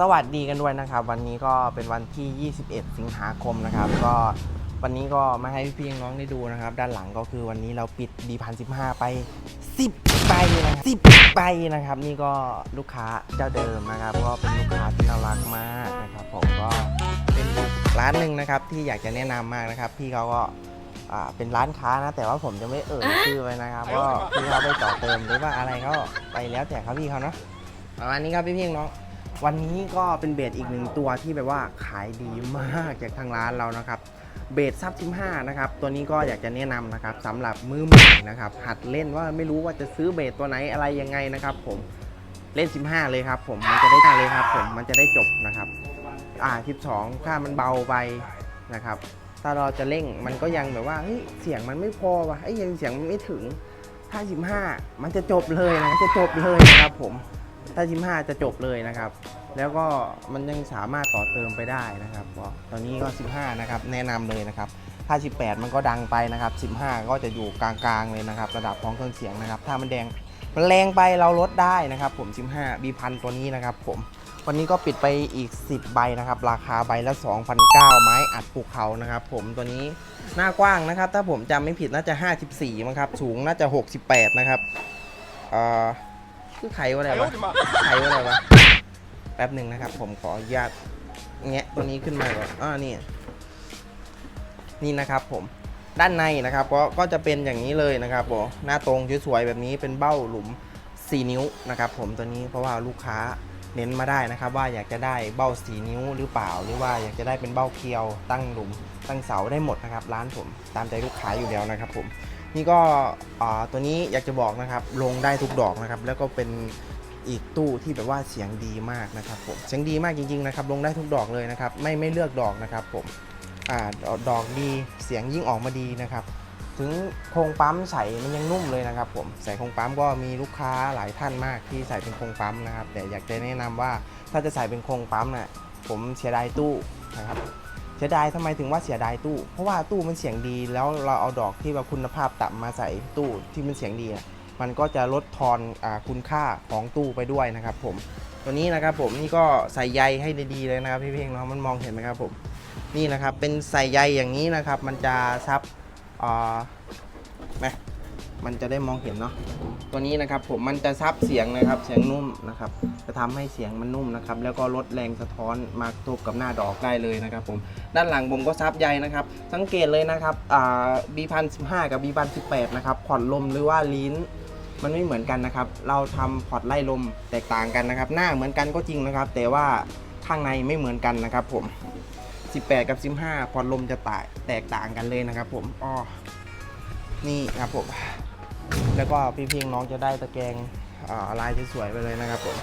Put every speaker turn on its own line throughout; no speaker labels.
สวัสดีกันด้วยนะครับ วันนี้ก็เป็นวันที่ 21 สิงหาคมนะครับ ก็วันนี้ก็มาให้พี่ๆน้องได้ดูนะครับ ด้านหลังก็คือวันนี้เราปิดดีพันสิไป10ใบนะครับ10ใบนะครับ นี่ก็ลูกค้าเจ้าเดิมนะครับ ก็เป็นลูกค้าที่น่ารักมากนะครับผมก็เป็นร้านหนึ่งนะครับที่อยากจะแนะนำมากนะครับ พี่เขาก็เป็นร้านค้านะ แต่ว่าผมจะไม่เอ่ยชื่อไว้นะครับก็พี่เขาไปต่อเติมหรือว่าอะไรก็ไปแล้วแต่เขาพี่เขาเนาะประมาณนี้ครับพี่ๆน้อง วันนี้ก็เป็นเบสอีกหนึ่งตัวที่แบบว่าขายดีมากจากทางร้านเรานะครับเบสซับซิมห้านะครับ ตัวนี้ก็อยากจะแนะนำนะครับสำหรับมือใหม่นะครับ หัดเล่นว่าไม่รู้ว่าจะซื้อเบสตัวไหนอะไรยังไงนะครับผมเล่น 15 เลยครับ ผมมันจะได้เลยครับ ผมมันจะได้จบนะครับ อ่า 12 ถ้ามันเบาไปนะครับ ถ้าเราจะเร่งมันก็ยังแบบว่าเฮ้ยเสียงมันไม่พอว่ะเอ้ยยังเสียงมันไม่ถึงถ้า15 มันจะจบเลยนะจะจบเลยนะครับผม ถ้า15จะจบเลยนะครับ แล้วก็มันยังสามารถต่อเติมไปได้นะครับตอนนี้ก็ 15 นะครับ แนะนำเลยนะครับถ้า 18 มันก็ดังไปนะครับ 15 ก็จะอยู่กลางๆเลยนะครับ ระดับของเครื่องเสียงนะครับ ถ้ามันแดงมันแรงไปเราลดได้นะครับ ผม 15บีพันตัวนี้นะครับ ผม วันนี้ก็ปิดไปอีก 10 ใบนะครับ ราคาใบละ2,009ไม้อัดภูเขานะครับ ผมตัวนี้หน้ากว้างนะครับ ถ้าผมจำไม่ผิดน่าจะ 54มั้งครับ สูงน่าจะ 68 นะครับ เอ่อ คือไขว่าอะไรวะไขว่าอะไรวะแป๊บหนึ่งนะครับ ผมขออนุญาตแงะตัวนี้ขึ้นมาก่อนอ่านี่นี่นะครับผมด้านในนะครับก็ก็จะเป็นอย่างนี้เลยนะครับผมหน้าตรงสวยๆแบบนี้เป็นเบ้าหลุม 4 นิ้วนะครับ ผมตัวนี้เพราะว่าลูกค้าเน้นมาได้นะครับ ว่าอยากจะได้เบ้า 4 นิ้วหรือเปล่า หรือว่าอยากจะได้เป็นเบ้าเคียวตั้งหลุมตั้งเสาได้หมดนะครับ ร้านผมตามใจลูกค้าอยู่แล้วนะครับผม นี่ก็ตัวนี้อยากจะบอกนะครับลงได้ทุกดอกนะครับแล้วก็เป็นอีกตู้ที่แบบว่าเสียงดีมากนะครับผมเสียงดีมากจริงๆนะครับลงได้ทุกดอกเลยนะครับไม่ไม่เลือกดอกนะครับผมอ่าดอกดีเสียงยิ่งออกมาดีนะครับถึงโครงปั๊มใส่มันยังนุ่มเลยนะครับผมใส่โครงปั๊มก็มีลูกค้าหลายท่านมากที่ใส่เป็นโครงปั๊มนะครับแต่อยากจะแนะนำว่าถ้าจะใส่เป็นโครงปั๊มน่ะผมเสียดายตู้นะครับ สียดายทำไมถึงว่าเสียดายตู้ เพราะว่าตู้มันเสียงดีแล้วเราเอาดอกที่แบบคุณภาพต่ำมาใส่ตู้ที่มันเสียงดีมันก็จะลดทอนอคุณค่าของตู้ไปด้วยนะครับผมตัวนี้นะครับผมนี่ก็ใส่ใยให้ดีๆเลยนะครับพี่เพ่งเนาะมันมองเห็นไหมครับผมนี่นะครับเป็นใส่ใยอย่างนี้นะครับ มันจะซับอ่าไหม มันจะได้มองเห็นเนาะตัวนี้นะครับผมมันจะซับเสียงนะครับเสียงนุ่มนะครับจะทำให้เสียงมันนุ่มนะครับแล้วก็ลดแรงสะท้อนมาทบกับหน้าดอกได้เลยนะครับผมด้านหลังผมก็ซับใยนะครับ สังเกตเลยนะครับอ่าบีพันสิบห้ากับบีพันสิบแปดนะครับพอร์ตลมหรือว่าลิ้นมันไม่เหมือนกันนะครับ เราทำพอร์ตไล่ลมแตกต่างกันนะครับ หน้าเหมือนกันก็จริงนะครับ แต่ว่าข้างในไม่เหมือนกันนะครับผม 18 กับ 15 พอร์ตลมจะต่างแตกต่างกันเลยนะครับผมอ้อนี่ครับผม แล้วก็พี่ๆน้องจะได้ตะแกรงลายสวยๆไปเลยนะครับผม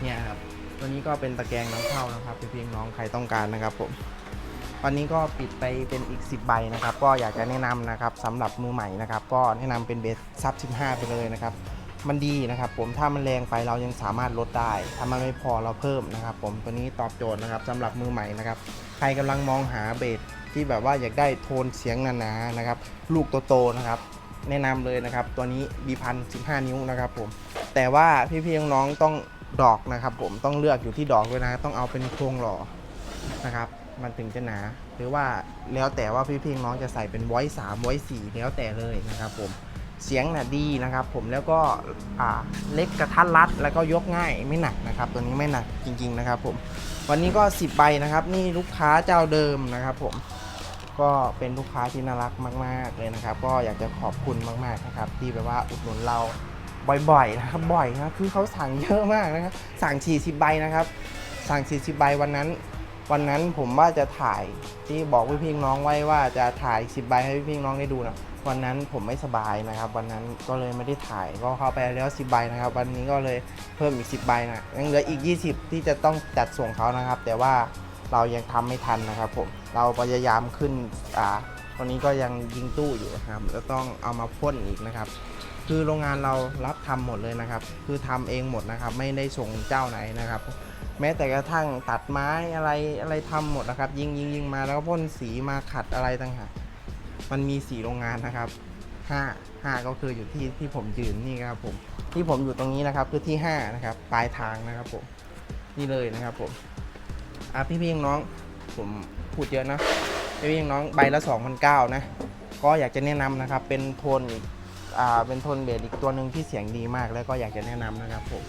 เนี่ยครับตัวนี้ก็เป็นตะแกรงน้ำเข้านะครับพี่ๆน้องใครต้องการนะครับผมวันนี้ก็ปิดไปเป็นอีก 10 ใบนะครับ ก็อยากจะแนะนำนะครับสำหรับมือใหม่นะครับ ก็แนะนำเป็นเบสซับ 15 ไปเลยนะครับมันดีนะครับผมถ้ามันแรงไปเรายังสามารถลดได้ ถ้ามันไม่พอเราเพิ่มนะครับ ผมตัวนี้ตอบโจทย์นะครับสำหรับมือใหม่นะครับ ใครกำลังมองหาเบส ที่แบบว่าอยากได้โทนเสียงหนาๆนะครับ ลูกโตๆนะครับ แนะนำเลยนะครับ ตัวนี้บีพัน15นิ้วนะครับผม แต่ว่าพี่ๆน้องๆต้องดอกนะครับ ผมต้องเลือกอยู่ที่ดอกด้วยนะ ต้องเอาเป็นโครงหล่อนะครับ มันถึงจะหนา หรือว่าแล้วแต่ว่าพี่ๆน้องจะใส่เป็นไว้สามไว้สี่แล้วแต่เลยนะครับ ผมเสียงน่ะดีนะครับ ผมแล้วก็เล็กกระทัดรัด แล้วก็ยกง่ายไม่หนักนะครับ ตัวนี้ไม่หนักจริง ๆนะครับ ผมวันนี้ก็ 10 ใบนะครับ นี่ลูกค้าเจ้าเดิมนะครับ ผม ก็เป็นลูกค้าที่น่ารักมาก ๆ เลยนะครับ ก็อยากจะขอบคุณมากๆนะครับ ที่แบบว่าอุดหนุนเราบ่อยๆนะครับบ่อยนะคือเขาสั่งเยอะมากนะครับสั่ง 40 ใบนะครับ สั่ง 40 ใบวันนั้น วันนั้นผมว่าจะถ่ายที่บอกพี่พี่น้องไว้ว่าจะถ่าย 10 ใบให้พี่พี่น้องได้ดูนะวันนั้นผมไม่สบายนะครับ วันนั้นก็เลยไม่ได้ถ่ายก็เข้าไปแล้ว 10 ใบนะครับ วันนี้ก็เลยเพิ่มอีก 10 ใบนะยังเหลืออีก 20 ที่จะต้องจัดส่งเขานะครับ แต่ว่า เรายังทำไม่ทันนะครับผมเราพยายามขึ้นอ่าตอนนี้ก็ยังยิงตู้อยู่นะครับแล้วต้องเอามาพ่นอีกนะครับ คือโรงงานเรารับทำหมดเลยนะครับ คือทำเองหมดนะครับ ไม่ได้ส่งเจ้าไหนนะครับ แม้แต่กระทั่งตัดไม้อะไรอะไรทำหมดนะครับ ยิงยิงยิงมาแล้วก็พ่นสีมาขัดอะไรต่างหากมันมีสีโรงงานนะครับห้าห้าก็คืออยู่ที่ที่ผมยืนนี่ครับผมที่ผมอยู่ตรงนี้นะครับคือที่ห้านะครับปลายทางนะครับผมนี่เลยนะครับผม อะพี่พี่น้องผมพูดเยอะนะพี่พี่น้องใบละ2,009นะก็อยากจะแนะนำนะครับ เป็นโทนอ่าเป็นโทนเบสอีกตัวหนึ่งที่เสียงดีมาก แล้วก็อยากจะแนะนำนะครับผม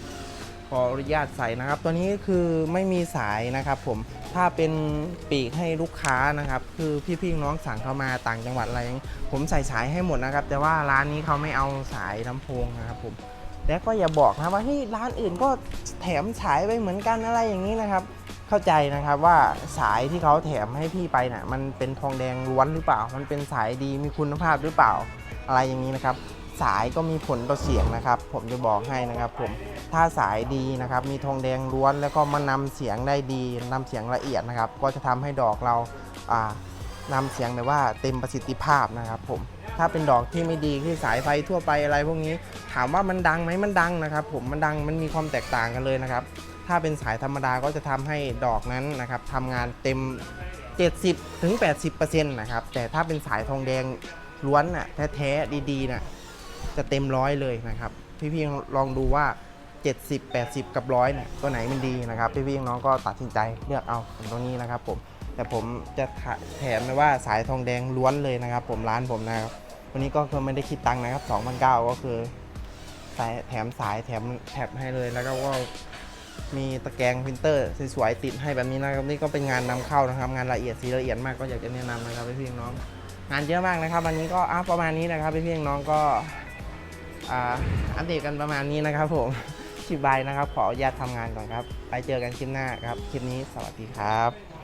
ขออนุญาตใส่นะครับ ตัวนี้คือไม่มีสายนะครับผมถ้าเป็นปีกให้ลูกค้านะครับ คือพี่พี่น้องสั่งเข้ามาต่างจังหวัดอะไรย่างผมใส่สายให้หมดนะครับ แต่ว่าร้านนี้เขาไม่เอาสายลำโพงนะครับผมแล้วก็อย่าบอกนะว่าเฮ้ยร้านอื่นก็แถมสายไปเหมือนกันอะไรอย่างนี้นะครับ เข้าใจนะครับว่าสายที่เขาแถมให้พี่ไปน่ะมันเป็นทองแดงล้วนหรือเปล่า มันเป็นสายดีมีคุณภาพหรือเปล่าอะไรอย่างนี้นะครับ สายก็มีผลต่อเสียงนะครับ ผมจะบอกให้นะครับ ผมถ้าสายดีนะครับ มีทองแดงล้วนแล้วก็มานำเสียงได้ดีนำเสียงละเอียดนะครับ ก็จะทำให้ดอกเราอ่านำเสียงแบบว่าเต็มประสิทธิภาพนะครับ ผม ถ้าเป็นดอกที่ไม่ดีที่สายไฟทั่วไปอะไรพวกนี้ ถามว่ามันดังไหมมันดังนะครับ ผมมันดังมันมีความแตกต่างกันเลยนะครับ ถ้าเป็นสายธรรมดาก็จะทำให้ดอกนั้นนะครับทำงานเต็ม 70ถึง80%นะครับ แต่ถ้าเป็นสายทองแดงล้วนน่ะแท้ๆดีๆน่ะจะเต็มร้อยเลยนะครับ พี่ๆลองดูว่า 70 80 กับร้อยเนี่ยตัวไหนมันดีนะครับ พี่ๆน้องก็ตัดสินใจเลือกเอาตรงนี้นะครับผมแต่ผมจะแถมเลยว่าสายทองแดงล้วนเลยนะครับ ผมร้านผมนะครับ วันนี้ก็คือไม่ได้คิดตังค์นะครับ2,009ก็คือสายแถมสายแถมแถบให้เลยแล้วก็ว่ามีตะแกรงพิมพ์เตอร์สวยๆติดให้แบบนี้นะครับนี่ก็เป็นงานนำเข้านะครับ งานละเอียดสีละเอียดมากก็อยากจะแนะนำนะครับพี่ๆน้อง งานเยอะมากนะครับ วันนี้ก็อะประมาณนี้นะครับพี่ๆน้องก็อ่าอัปเดตกันประมาณนี้นะครับผมชิบายนะครับ ขออนุญาตทำงานก่อนครับ ไปเจอกันคลิปหน้าครับ คลิปนี้สวัสดีครับ